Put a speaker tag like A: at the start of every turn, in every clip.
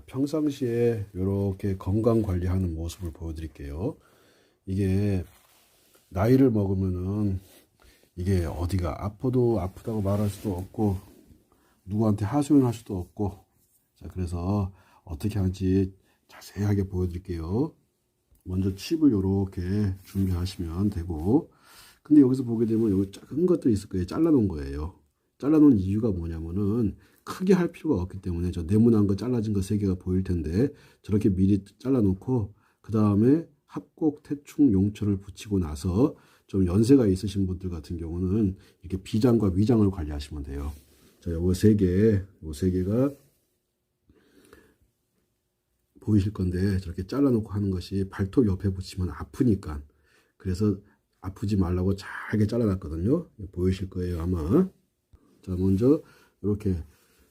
A: 자, 평상시에 이렇게 건강 관리하는 모습을 보여드릴게요. 이게 나이를 먹으면은 이게 어디가 아파도 아프다고 말할 수도 없고 누구한테 하소연할 수도 없고 자 그래서 어떻게 하는지 자세하게 보여드릴게요. 먼저 칩을 이렇게 준비하시면 되고 근데 여기서 보게 되면 여기 작은 것들이 있을 거예요. 잘라놓은 거예요. 잘라놓은 이유가 뭐냐면은 크게 할 필요가 없기 때문에 저 네모난 거 잘라진 거 세 개가 보일 텐데 저렇게 미리 잘라놓고 그 다음에 합곡 태충 용철을 붙이고 나서 좀 연세가 있으신 분들 같은 경우는 이렇게 비장과 위장을 관리하시면 돼요. 자, 요거 세 개, 요거 세 개가 보이실 건데 저렇게 잘라놓고 하는 것이 발톱 옆에 붙이면 아프니까 그래서 아프지 말라고 잘게 잘라놨거든요. 보이실 거예요 아마. 자 먼저 이렇게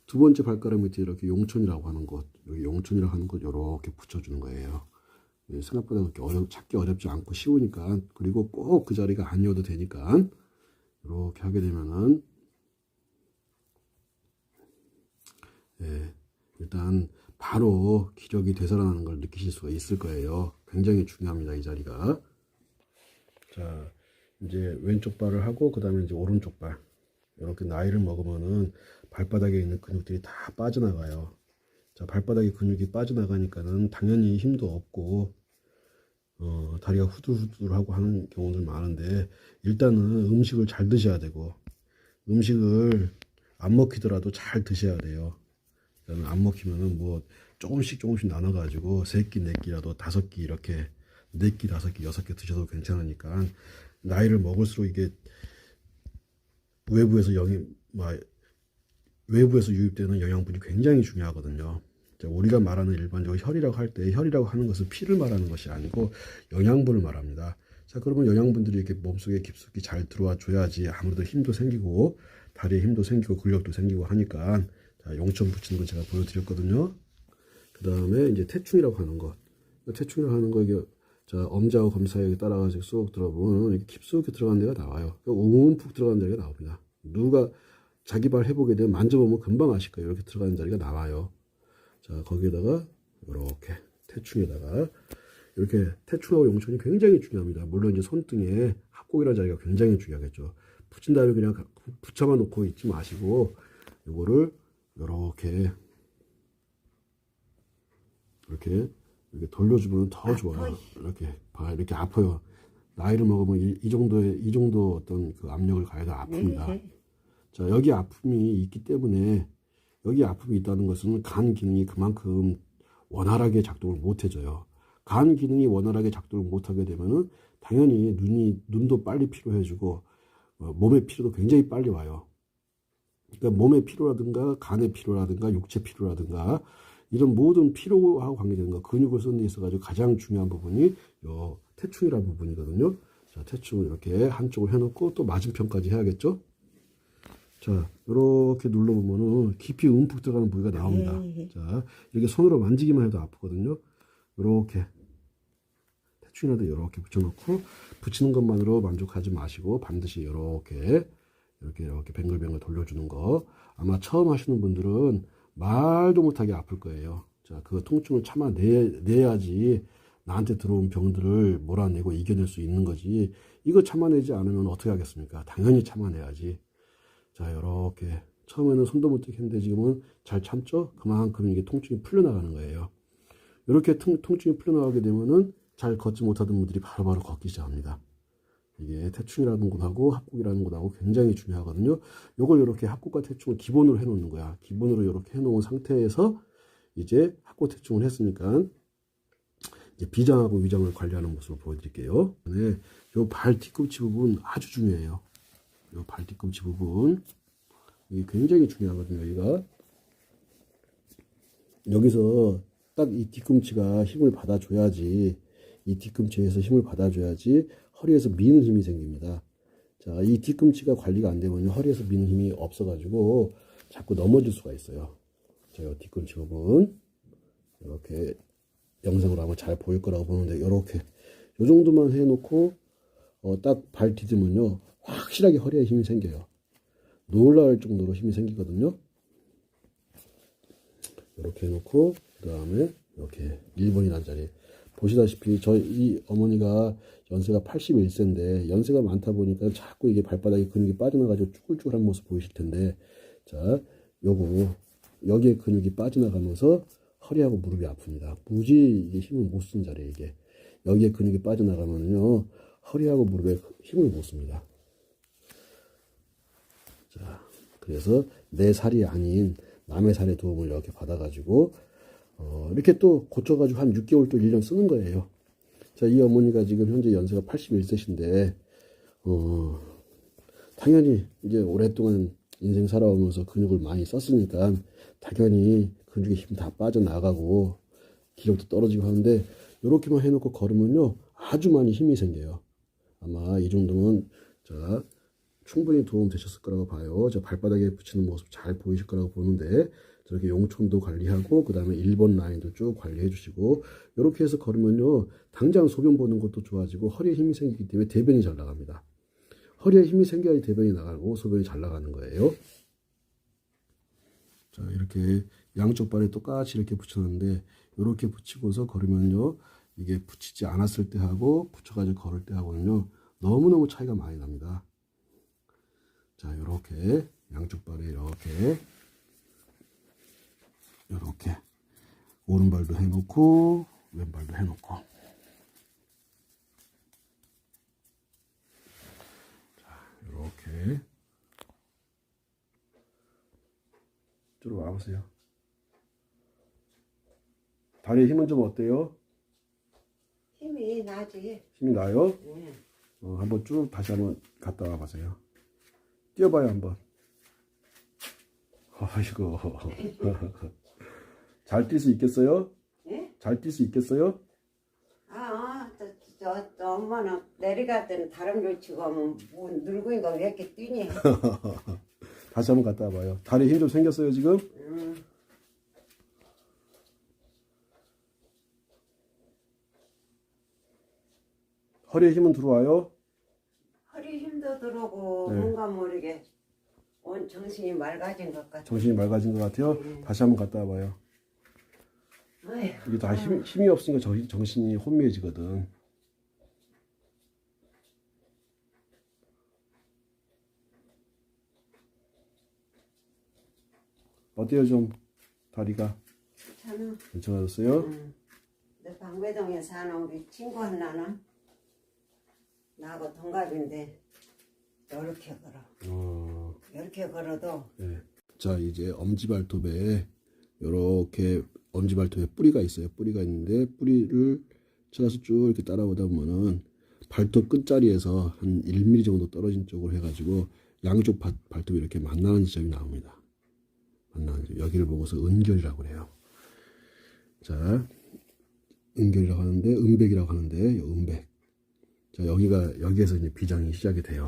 A: 두 번째 발가락 밑에 이렇게 용촌이라고 하는 곳, 여기 용촌이라고 하는 곳 이렇게 붙여주는 거예요. 예, 생각보다 그렇게 어렵, 찾기 어렵지 않고 쉬우니까 그리고 꼭 그 자리가 아니어도 되니까 이렇게 하게 되면은 예, 일단 바로 기력이 되살아나는 걸 느끼실 수가 있을 거예요. 굉장히 중요합니다 이 자리가. 자 이제 왼쪽 발을 하고 그 다음에 이제 오른쪽 발 이렇게 나이를 먹으면은 발바닥에 있는 근육들이 다 빠져나가요. 자 발바닥에 근육이 빠져나가니까는 당연히 힘도 없고 어, 다리가 후들후들하고 하는 경우들 많은데 일단은 음식을 잘 드셔야 되고 음식을 안 먹히더라도 잘 드셔야 돼요. 안 먹히면은 뭐 조금씩 조금씩 나눠 가지고 세 끼, 네 끼라도 다섯 끼 이렇게 네 끼, 다섯 끼, 여섯 끼 드셔도 괜찮으니까 나이를 먹을수록 이게 외부에서 영이 뭐 외부에서 유입되는 영양분이 굉장히 중요하거든요. 자, 우리가 말하는 일반적으로 혈이라고 할 때 혈이라고 하는 것은 피를 말하는 것이 아니고 영양분을 말합니다. 자, 그러면 영양분들이 이렇게 몸속에 깊숙이 잘 들어와 줘야지 아무래도 힘도 생기고 다리에 힘도 생기고 근력도 생기고 하니까 자, 용천 붙이는 거 제가 보여드렸거든요. 그 다음에 이제 태충이라고 하는 것. 태충이라고 하는 거 이게 자 엄자와 검사에 따라가지고 쏙 들어보면 깊숙이 들어간 데가 나와요. 움푹 들어간 데가 나옵니다. 누가 자기 발 해보게 되면 만져보면 금방 아실 거예요. 이렇게 들어가는 자리가 나와요. 자 거기에다가 이렇게 태충에다가 이렇게 태충하고 용천이 굉장히 중요합니다. 물론 이제 손등에 합곡이라는 자리가 굉장히 중요하겠죠. 붙인 다음에 그냥 붙여만 놓고 있지 마시고 이거를 이렇게 이렇게 이렇게 돌려주면 더 좋아요. 이렇게 봐 이렇게 아파요. 나이를 먹으면 이, 이 정도의 이 정도 어떤 그 압력을 가해도 아픕니다. 자 여기 아픔이 있기 때문에 여기 아픔이 있다는 것은 간 기능이 그만큼 원활하게 작동을 못 해줘요. 간 기능이 원활하게 작동을 못 하게 되면은 당연히 눈이 눈도 빨리 피로해지고 어, 몸의 피로도 굉장히 빨리 와요. 그러니까 몸의 피로라든가 간의 피로라든가 육체 피로라든가 이런 모든 피로하고 관계되는 거 근육을 쓰는 데 있어가지고 가장 중요한 부분이 요 태충이라는 부분이거든요. 자, 태충을 이렇게 한쪽을 해놓고 또 맞은편까지 해야겠죠? 자, 이렇게 눌러보면은 깊이 움푹 들어가는 부위가 나옵니다. 자, 이렇게 손으로 만지기만 해도 아프거든요. 이렇게 태충이라도 이렇게 붙여놓고 붙이는 것만으로 만족하지 마시고 반드시 이렇게 이렇게 이렇게 뱅글뱅글 돌려주는 거 아마 처음 하시는 분들은 말도 못하게 아플 거예요. 자, 그 통증을 참아내야지 나한테 들어온 병들을 몰아내고 이겨낼 수 있는 거지. 이거 참아내지 않으면 어떻게 하겠습니까? 당연히 참아내야지. 자, 이렇게 처음에는 손도 못 대겠는데 지금은 잘 참죠? 그만큼 이게 통증이 풀려나가는 거예요. 이렇게 통, 통증이 풀려나가게 되면은 잘 걷지 못하던 분들이 바로바로 걷기 시작합니다. 이게 태충이라는 곳하고 합곡이라는 곳하고 굉장히 중요하거든요. 요걸 이렇게 합곡과 태충을 기본으로 해 놓는 거야. 기본으로 이렇게 해 놓은 상태에서 이제 합곡 태충을 했으니까 이제 비장하고 위장을 관리하는 모습을 보여드릴게요. 네, 요발 뒤꿈치 부분 아주 중요해요. 요발 뒤꿈치 부분 이게 굉장히 중요하거든요. 여기가 여기서 딱 이 뒤꿈치가 힘을 받아줘야지 이 뒤꿈치에서 힘을 받아줘야지 허리에서 미는 힘이 생깁니다. 자, 이 뒤꿈치가 관리가 안 되면 허리에서 미는 힘이 없어가지고 자꾸 넘어질 수가 있어요. 자, 이 뒤꿈치 부분 이렇게 영상으로 하면 잘 보일 거라고 보는데 이렇게 이 정도만 해놓고 어, 딱발 디디면요 확실하게 허리에 힘이 생겨요. 놀랄 정도로 힘이 생기거든요. 이렇게 해놓고 그 다음에 이렇게 1번이라는 자리. 보시다시피 저이 어머니가 연세가 81세인데 연세가 많다 보니까 자꾸 이게 발바닥에 근육이 빠져나가지고 쭈글쭈글한 모습 보이실 텐데 자 요거 여기에 근육이 빠져나가면서 허리하고 무릎이 아픕니다. 무지 이게 힘을 못 쓰는 자리에 이게 여기에 근육이 빠져나가면요 허리하고 무릎에 힘을 못 씁니다. 자 그래서 내 살이 아닌 남의 살의 도움을 이렇게 받아가지고 어, 이렇게 또 고쳐가지고 한 6개월 또 1년 쓰는 거예요. 자, 이 어머니가 지금 현재 연세가 81세신데, 어, 당연히 이제 오랫동안 인생 살아오면서 근육을 많이 썼으니까 당연히 근육의 힘다 빠져나가고 기력도 떨어지고 하는데, 이렇게만 해놓고 걸으면요, 아주 많이 힘이 생겨요. 아마 이 정도면, 자, 충분히 도움 되셨을 거라고 봐요. 저 발바닥에 붙이는 모습 잘 보이실 거라고 보는데 저렇게 용촌도 관리하고 그 다음에 1번 라인도 쭉 관리해 주시고 이렇게 해서 걸으면요 당장 소변 보는 것도 좋아지고 허리에 힘이 생기기 때문에 대변이 잘 나갑니다. 허리에 힘이 생겨야 대변이 나가고 소변이 잘 나가는 거예요. 자 이렇게 양쪽 발에 똑같이 이렇게 붙였는데 이렇게 붙이고서 걸으면요 이게 붙이지 않았을 때 하고 붙여가지고 걸을 때 하고는요 너무너무 차이가 많이 납니다. 자, 요렇게 양쪽 발에 이렇게 요렇게 오른발도 해놓고 왼발도 해놓고 자, 요렇게 쭉 와보세요. 다리에 힘은 좀 어때요?
B: 힘이 나지.
A: 힘이 나요?
B: 응.
A: 어, 한번 쭉 다시 한번 갔다 와 보세요. 뛰어봐요 한번. 아이고. 잘 뛸 수 있겠어요?
B: 예?
A: 잘 뛸 수 있겠어요?
B: 아, 저, 저, 저 엄마는 내려갈 때는 다른 조치고 하면 뭐 늙으니까 왜 이렇게 뛰니?
A: 다시 한번 갔다 와봐요. 다리 힘 좀 생겼어요 지금?
B: 음,
A: 허리에 힘은 들어와요?
B: 허리 힘도 들어오고
A: 네.
B: 뭔가 모르게 온 정신이 맑아진 것 같아.
A: 정신이 맑아진 것 같아요? 다시 한번 갔다 와봐요. 이게 다 힘, 힘이 없으니까 정, 정신이 혼미해지거든. 어때요 좀 다리가
B: 저는
A: 괜찮아졌어요?
B: 음, 내 방배동에 사는 우리 친구 하나는 나하고 동갑인데 이렇게 걸어.
A: 어,
B: 이렇게 걸어도
A: 네. 자 이제 엄지발톱에 이렇게 엄지발톱에 뿌리가 있어요. 뿌리가 있는데 뿌리를 찾아서 쭉 이렇게 따라오다 보면은 발톱 끝자리에서 한 1mm 정도 떨어진 쪽으로 해가지고 양쪽 발, 발톱이 이렇게 만나는 지점이 나옵니다. 만나는 지점. 여기를 보고서 은결이라고 해요. 자, 은결이라고 하는데 은백이라고 하는데 이 은백. 자 여기가 여기에서 이제 비장이 시작이 돼요.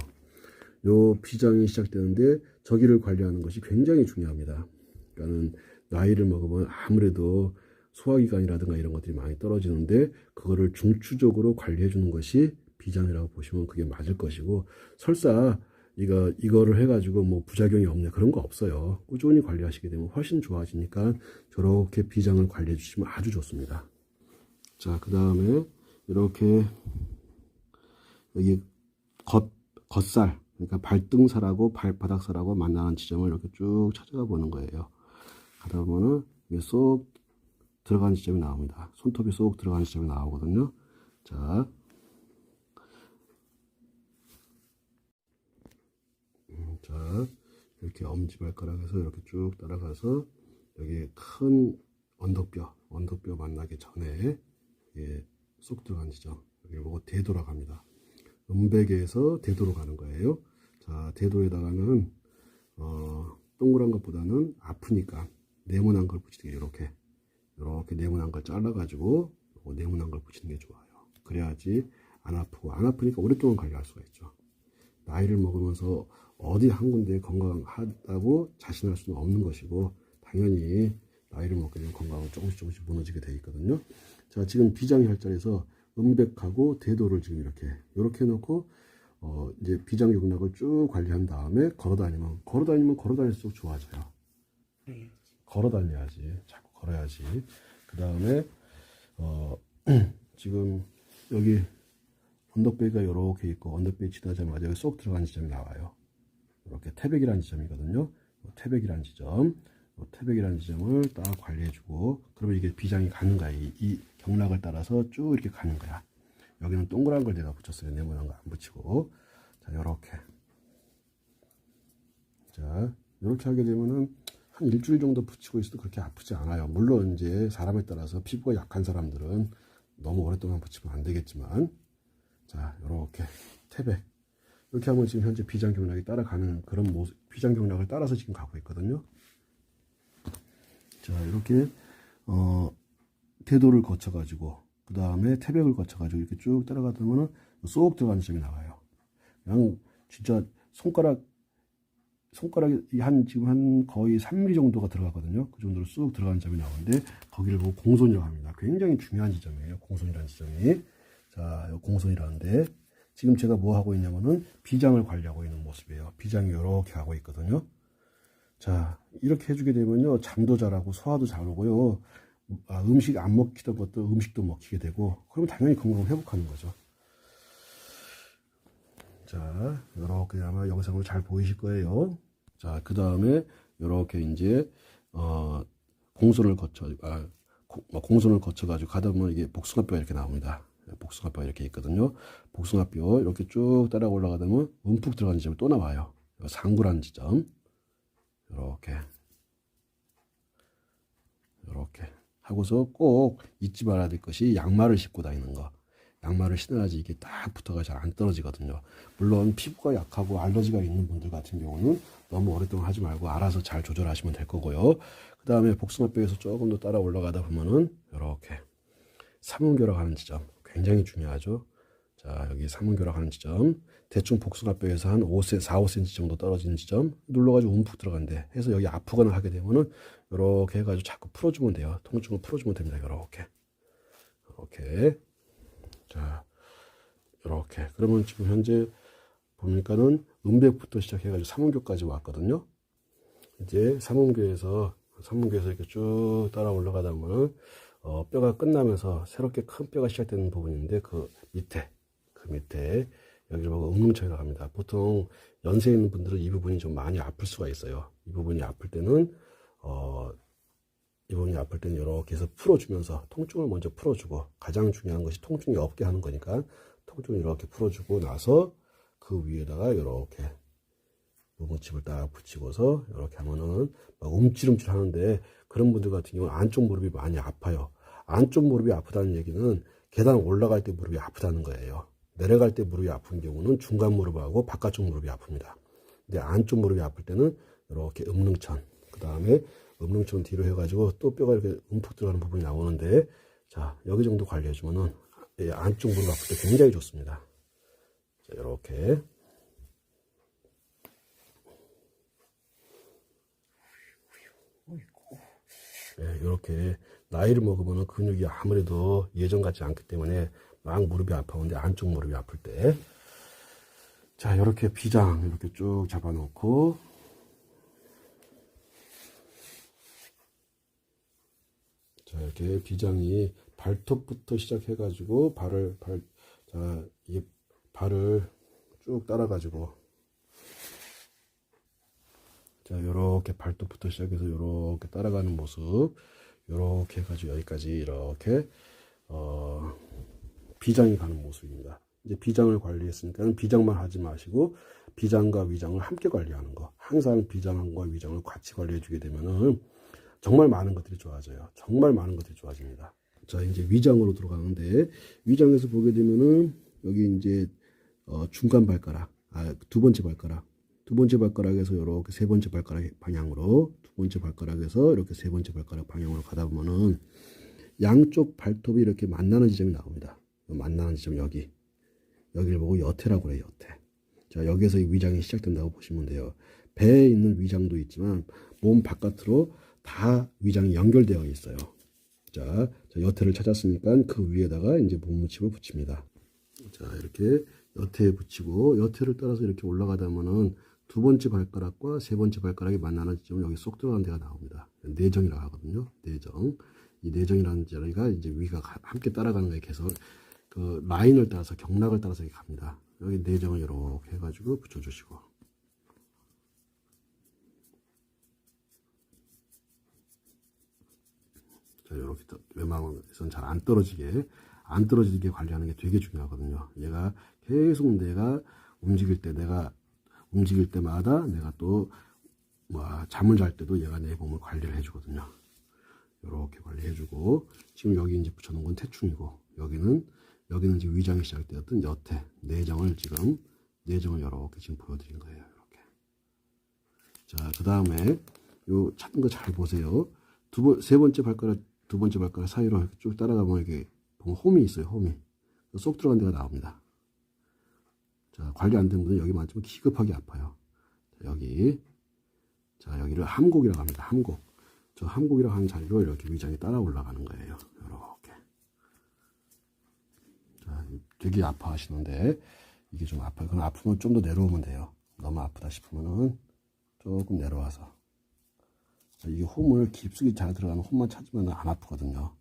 A: 요 비장이 시작되는데 저기를 관리하는 것이 굉장히 중요합니다. 그러니까는 나이를 먹으면 아무래도 소화기관이라든가 이런 것들이 많이 떨어지는데 그거를 중추적으로 관리해 주는 것이 비장이라고 보시면 그게 맞을 것이고 설사 이거 이거를 해가지고 뭐 부작용이 없네 그런 거 없어요. 꾸준히 관리하시게 되면 훨씬 좋아지니까 저렇게 비장을 관리해 주시면 아주 좋습니다. 자, 그 다음에 이렇게 여기 겉 겉살 그러니까 발등살하고 발바닥살하고 만나는 지점을 이렇게 쭉 찾아가 보는 거예요. 가다 보면은 이게 쏙 들어가는 지점이 나옵니다. 손톱이 쏙 들어가는 지점이 나오거든요. 자, 음, 자 이렇게 엄지발가락에서 이렇게 쭉 따라가서 여기 큰 언덕뼈, 언덕뼈 만나기 전에 이게 쏙 들어간 지점 여기 보고 되돌아갑니다. 음백에서 대도로 가는 거예요. 자, 대도에다가는 어, 동그란 것보다는 아프니까 네모난 걸 붙이는 게 이렇게 이렇게 네모난 걸 잘라가지고 네모난 걸 붙이는 게 좋아요. 그래야지 안 아프고 안 아프니까 오랫동안 관리할 수가 있죠. 나이를 먹으면서 어디 한 군데 건강하다고 자신할 수는 없는 것이고 당연히 나이를 먹게 되면 건강은 조금씩 조금씩 무너지게 돼 있거든요. 자, 지금 비장의 혈자리에서 음백하고 대도를 지금 이렇게 이렇게 놓고 어 이제 비장 용락을 쭉 관리한 다음에 걸어 다니면 걸어 다니면 걸어 다닐수록 좋아져요. 걸어 다녀야지. 자꾸 걸어야지. 그 다음에 어 지금 여기 언덕배가 이렇게 있고 언덕배 지나자마자 여기 쏙 들어간 지점이 나와요. 이렇게 태백이라는 지점이거든요. 요 태백이라는 지점, 요 태백이라는 지점을 딱 관리해주고 그러면 이게 비장이 가는 거야. 이, 이 경락을 따라서 쭉 이렇게 가는 거야. 여기는 동그란 걸 내가 붙였어요. 네모난 거 안 붙이고 자 이렇게 자 이렇게 하게 되면은 한 일주일 정도 붙이고 있어도 그렇게 아프지 않아요. 물론 이제 사람에 따라서 피부가 약한 사람들은 너무 오랫동안 붙이면 안 되겠지만 자 이렇게 태백 이렇게 하면 지금 현재 비장 경락이 따라가는 그런 모습 비장 경락을 따라서 지금 가고 있거든요. 자 이렇게 어 대도를 거쳐 가지고 그 다음에 태백을 거쳐 가지고 이렇게 쭉 따라가다 보면은 쏙 들어가는 점이 나와요. 그냥 진짜 손가락 손가락이 한 지금 한 거의 3mm 정도가 들어가거든요. 그 정도로 쑥 들어가는 점이 나오는데 거기를 보고 공손이라고 합니다. 굉장히 중요한 지점이에요. 공손이라는 지점이. 자, 요 공손이라는데 지금 제가 뭐 하고 있냐면은 비장을 관리하고 있는 모습이에요. 비장이 이렇게 하고 있거든요. 자, 이렇게 해주게 되면요. 잠도 잘하고 소화도 잘 오고요. 아, 음식 안 먹히던 것도 음식도 먹히게 되고 그러면 당연히 건강 회복하는 거죠. 자, 이렇게 아마 영상으로 잘 보이실 거예요. 자, 그 다음에 이렇게 이제 어 공손을 거쳐 아 고- 뭐 공손을 거쳐 가지고 가다 보면 이게 복숭아뼈가 이렇게 나옵니다. 복숭아뼈가 이렇게 있거든요. 복숭아뼈 이렇게 쭉 따라 올라가다 보면 움푹 들어가는 지점이 또 나와요. 상구라는 지점. 이렇게 이렇게 하고서 꼭 잊지 말아야 될 것이 양말을 신고 다니는 거. 양말을 신어야지 이게 딱 붙어가 잘 안 떨어지거든요. 물론 피부가 약하고 알러지가 있는 분들 같은 경우는 너무 오랫동안 하지 말고 알아서 잘 조절하시면 될 거고요. 그 다음에 복숭아뼈에서 조금 더 따라 올라가다 보면은 이렇게 삼음교락 하는 지점 굉장히 중요하죠. 자 여기 삼음교락 하는 지점 대충 복숭아뼈에서 한 5cm, 4, 5cm 정도 떨어지는 지점 눌러가지고 움푹 들어간대 해서 여기 아프거나 하게 되면은 이렇게 해가지고 자꾸 풀어주면 돼요. 통증을 풀어주면 됩니다. 이렇게 이렇게 자, 이렇게. 그러면 지금 현재 보니까는 음백부터 시작해가지고 삼음교까지 왔거든요. 이제 삼음교에서 삼음교에서 이렇게 쭉 따라 올라가다 보면 어, 뼈가 끝나면서 새롭게 큰 뼈가 시작되는 부분인데 그 밑에 그 밑에 여기를 보고 음릉청이라고 합니다. 보통 연세 있는 분들은 이 부분이 좀 많이 아플 수가 있어요. 이 부분이 아플 때는 어, 이 부분이 아플 때는 이렇게 해서 풀어주면서 통증을 먼저 풀어주고 가장 중요한 것이 통증이 없게 하는 거니까 통증을 이렇게 풀어주고 나서 그 위에다가 이렇게 무무칩을 딱 붙이고서 이렇게 하면은 막 움찔움찔 하는데 그런 분들 같은 경우는 안쪽 무릎이 많이 아파요. 안쪽 무릎이 아프다는 얘기는 계단 올라갈 때 무릎이 아프다는 거예요. 내려갈 때 무릎이 아픈 경우는 중간 무릎하고 바깥쪽 무릎이 아픕니다. 근데 안쪽 무릎이 아플 때는 이렇게 음릉천, 그 다음에 음릉천 뒤로 해가지고 또 뼈가 이렇게 움푹 들어가는 부분이 나오는데 자 여기 정도 관리해주면은 이 안쪽 무릎 아플 때 굉장히 좋습니다. 자 이렇게 네, 이렇게 나이를 먹으면 근육이 아무래도 예전 같지 않기 때문에 막 무릎이 아파오는데 안쪽 무릎이 아플 때. 자, 이렇게 비장 이렇게 쭉 잡아놓고. 자, 이렇게 비장이 발톱부터 시작해가지고 발을, 발, 자, 이게 발을 쭉 따라가지고. 자, 요렇게 발톱부터 시작해서 요렇게 따라가는 모습. 요렇게 해가지고 여기까지 이렇게, 어, 비장이 가는 모습입니다. 이제 비장을 관리했으니까 비장만 하지 마시고, 비장과 위장을 함께 관리하는 거. 항상 비장과 위장을 같이 관리해 주게 되면은 정말 많은 것들이 좋아져요. 정말 많은 것들이 좋아집니다. 자, 이제 위장으로 들어가는데, 위장에서 보게 되면은 여기 이제, 어, 중간 발가락, 아, 두 번째 발가락. 두 번째 발가락에서 이렇게 세 번째 발가락 방향으로 두 번째 발가락에서 이렇게 세 번째 발가락 방향으로 가다 보면은 양쪽 발톱이 이렇게 만나는 지점이 나옵니다. 만나는 지점 여기 여기를 보고 여태라고 그래요 여태. 자 여기에서 이 위장이 시작된다고 보시면 돼요. 배에 있는 위장도 있지만 몸 바깥으로 다 위장이 연결되어 있어요. 자, 자 여태를 찾았으니까 그 위에다가 이제 몸무침을 붙입니다. 자 이렇게 여태에 붙이고 여태를 따라서 이렇게 올라가다 보면은 두 번째 발가락과 세 번째 발가락이 만나는 지점은 여기 쏙 들어가는 데가 나옵니다. 내정이라고 하거든요. 내정. 이 내정이라는 자리가 이제 위가 가- 함께 따라가는 거에 계속 그 라인을 따라서 경락을 따라서 갑니다. 여기 내정을 이렇게 해가지고 붙여주시고 이렇게 웬만하면 잘안 떨어지게 안 떨어지게 관리하는 게 되게 중요하거든요. 얘가 계속 내가 움직일 때 내가 움직일 때마다 내가 또 뭐 잠을 잘 때도 얘가 내 몸을 관리를 해주거든요. 이렇게 관리해주고 지금 여기 이제 붙여놓은 건 태충이고 여기는 여기는 지금 위장이 시작되었던 여태 내정을 지금 내정을 이렇게 지금 보여드린 거예요. 이렇게 자그 다음에 요 찾은 거 잘 보세요. 두 번 세 번째 발가락 두 번째 발가락 사이로 쭉 따라가면 이게 보면 홈이 있어요. 홈이 쏙 들어간 데가 나옵니다. 자 관리 안 된 분은 여기 만지면 기급하게 아파요. 자, 여기 자 여기를 함곡이라고 합니다. 함곡. 저 함곡이라고 하는 자리로 이렇게 위장이 따라 올라가는 거예요. 이렇게. 자 되게 아파하시는데 이게 좀 아파요. 그럼 아프면 좀 더 내려오면 돼요. 너무 아프다 싶으면은 조금 내려와서 자, 이게 홈을 깊숙이 잘 들어가는 홈만 찾으면 안 아프거든요.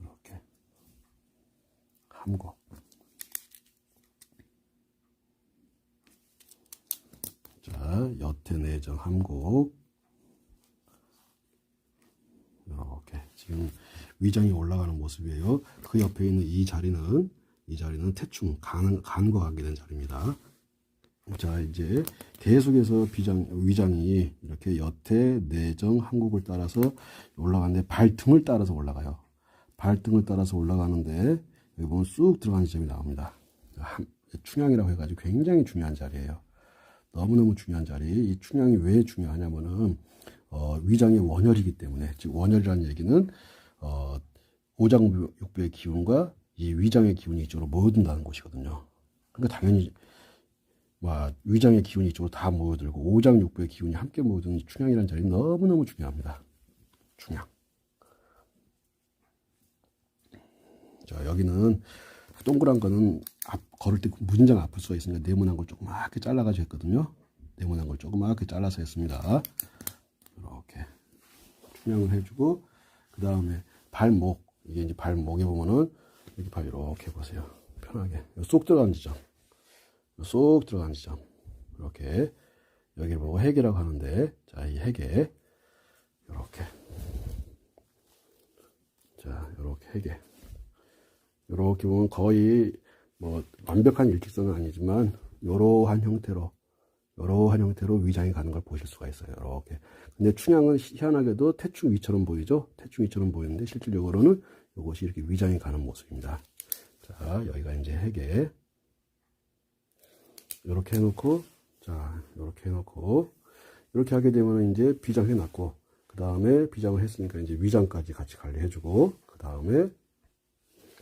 A: 이렇게 함곡. 자, 여태 내정 함곡. 이렇게 지금 위장이 올라가는 모습이에요. 그 옆에 있는 이 자리는 이 자리는 태충 간, 간과 관계된 자리입니다. 자 이제 계속해서 비장 위장이 이렇게 여태 내정 항국을 따라서 올라가는데 발등을 따라서 올라가요. 발등을 따라서 올라가는데 여기 보면 쑥 들어가는 지점이 나옵니다. 한- 충향이라고 해가지고 굉장히 중요한 자리예요. 너무너무 중요한 자리. 이 충향이 왜 중요하냐면은 어, 위장의 원혈이기 때문에 즉 원혈이라는 얘기는 어, 오장육부의 기운과 이 위장의 기운이 이쪽으로 모여든다는 곳이거든요. 그러니까 당연히 와, 위장의 기운이 이쪽으로 다 모여들고 오장육부의 기운이 함께 모여드는 이 충향이라는 자리는 너무너무 중요합니다. 충향. 자, 여기는 동그란 거는 앞, 걸을 때 무진장 아플 수가 있으니까 네모난 걸 조그맣게 잘라가지고 했거든요. 네모난 걸 조그맣게 잘라서 했습니다. 이렇게 충향을 해주고 그 다음에 발목 이게 이제 발목에 보면은 여기 발 이렇게 보세요. 편하게 쏙 들어가는 지점. 쏙 들어가는 지점. 이렇게 여기를 보고 해계라고 하는데 자이 해계 이렇게 자 이렇게 해계 이렇게 보면 거의 뭐 완벽한 일직선은 아니지만 이러한 형태로 이러한 형태로 위장이 가는 걸 보실 수가 있어요. 이렇게. 근데 충향은 희한하게도 태충 위처럼 보이죠? 태충 위처럼 보이는데 실질적으로는 이것이 이렇게 위장이 가는 모습입니다. 자, 여기가 이제 해계. 이렇게 해놓고, 자, 이렇게 해놓고, 이렇게 하게 되면 이제 비장 해놨고, 그 다음에 비장을 했으니까 이제 위장까지 같이 관리해주고, 그 다음에,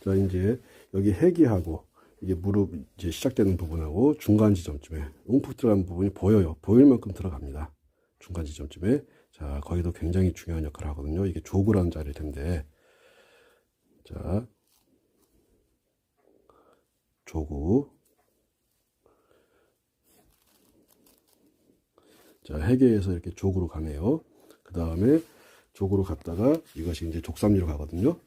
A: 자, 이제 여기 해기하고, 이게 무릎 이제 시작되는 부분하고 중간 지점쯤에 움푹 들어간 부분이 보여요. 보일 만큼 들어갑니다. 중간 지점쯤에. 자, 거기도 굉장히 중요한 역할을 하거든요. 이게 조구라는 자리일 텐데. 자, 조구. 자, 해계에서 이렇게 조구로 가네요. 그 다음에 조구로 갔다가 이것이 이제 족삼리로 가거든요.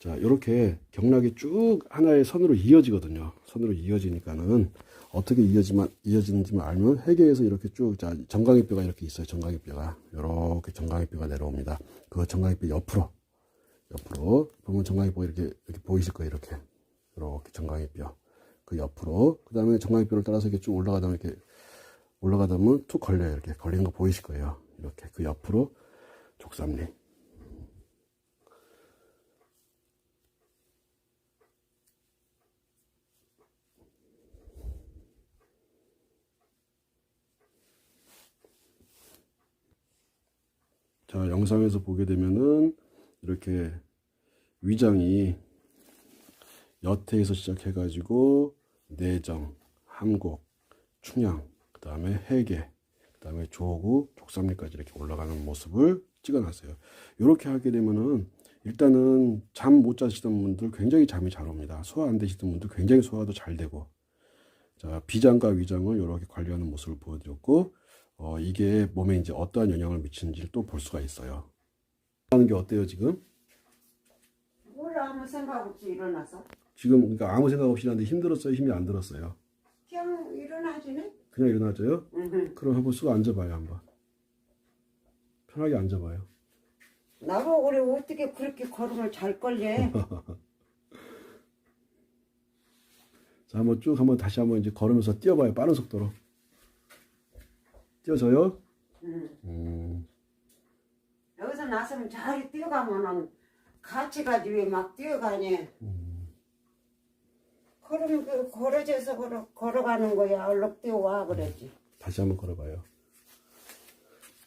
A: 자, 이렇게 경락이 쭉 하나의 선으로 이어지거든요. 선으로 이어지니까는 어떻게 이어지만, 이어지는지만 알면 해계에서 이렇게 쭉, 자, 정강이 뼈가 이렇게 있어요. 정강이 뼈가. 이렇게 정강이 뼈가 내려옵니다. 그 정강이 뼈 옆으로, 옆으로. 보면 정강이뼈가 이렇게, 이렇게 보이실 거예요. 이렇게. 이렇게 정강이 뼈. 그 옆으로. 그 다음에 정강이 뼈를 따라서 이렇게 쭉 올라가다 보면 이렇게 올라가다 보면 툭 걸려요. 이렇게 걸리는 거 보이실 거예요. 이렇게. 그 옆으로 족삼리. 자, 영상에서 보게 되면은 이렇게 위장이 여태에서 시작해가지고 내정, 함곡, 충양, 그 다음에 해계, 그 다음에 조구, 족삼리까지 이렇게 올라가는 모습을 찍어놨어요. 이렇게 하게 되면은 일단은 잠 못 자시던 분들 굉장히 잠이 잘 옵니다. 소화 안 되시던 분들 굉장히 소화도 잘 되고 자 비장과 위장을 이렇게 관리하는 모습을 보여드렸고 어, 이게 몸에 이제 어떠한 영향을 미치는지를 또 볼 수가 있어요. 하는 게 어때요 지금?
B: 아무 생각 없이 일어나서
A: 지금 그러니까 아무 생각 없이 하는데 힘들었어요? 힘이 안 들었어요?
B: 그냥 일어나지네.
A: 그냥 일어나줘요?
B: 응.
A: 그럼 한번 쑥 앉아봐요 한번. 편하게 앉아봐요.
B: 나보고 그래 어떻게 그렇게 걸음을 잘 걸려?
A: 자 한번 쭉 한번 다시 한번 이제 걸으면서 뛰어봐요 빠른 속도로. 뛰어져요?
B: 응.
A: 음.
B: 여기서 나서면 저리 뛰어가면은 같이 가지 왜 막 뛰어가니? 걸 으면 그 걸어져서 걸어 걸어가는 거야. 얼른 뛰어와 그러지.
A: 다시 한번 걸어봐요.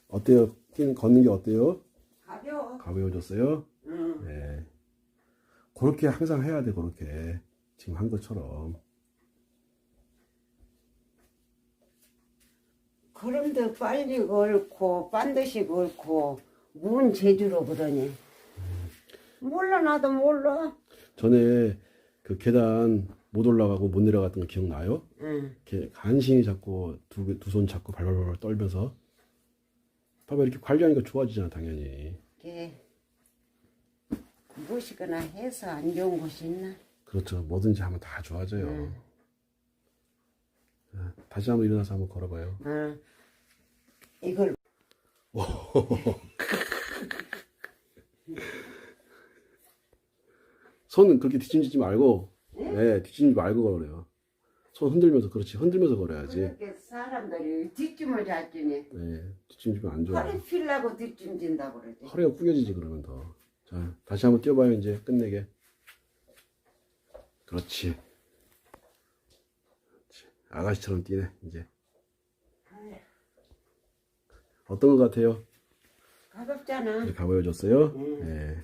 A: 어때요? 뛰는 걷는 게 어때요?
B: 가벼워.
A: 가벼워졌어요?
B: 응.
A: 네. 그렇게 항상 해야 돼, 그렇게. 지금 한 것처럼.
B: 걸음도 빨리 걸고 반드시 걸고 뭔 재주로 그러니? 몰라 나도 몰라.
A: 전에 그 계단 못 올라가고 못 내려갔던 거 기억나요?
B: 응.
A: 이렇게 간신히 잡고 두 두 손 잡고 발발발 떨면서. 봐봐, 이렇게 관리하니까 좋아지잖아, 당연히.
B: 이게 무엇이거나 해서 안 좋은 것이 있나?
A: 그렇죠. 뭐든지 하면 다 좋아져요.
B: 음.
A: 자, 다시 한번 일어나서 한번 걸어봐요.
B: 어. 이걸
A: 손은 그렇게 뒤집지 말고, 네, 뒤집지 말고 걸어요. 손 흔들면서, 그렇지. 흔들면서 걸어야지.
B: 그렇게 사람들이 뒷짐을 잘 지니
A: 네, 뒤집으면 안 좋아요.
B: 허리 필라고 뒷짐 진다고 그러지.
A: 허리가 구겨지지 그러면 더. 자, 다시 한번 뛰어봐요 이제 끝내게. 그렇지. 그렇지. 아가씨처럼 뛰네 이제. 어떤 것 같아요?
B: 가볍잖아.
A: 가보여줬어요?
B: 음.
A: 네.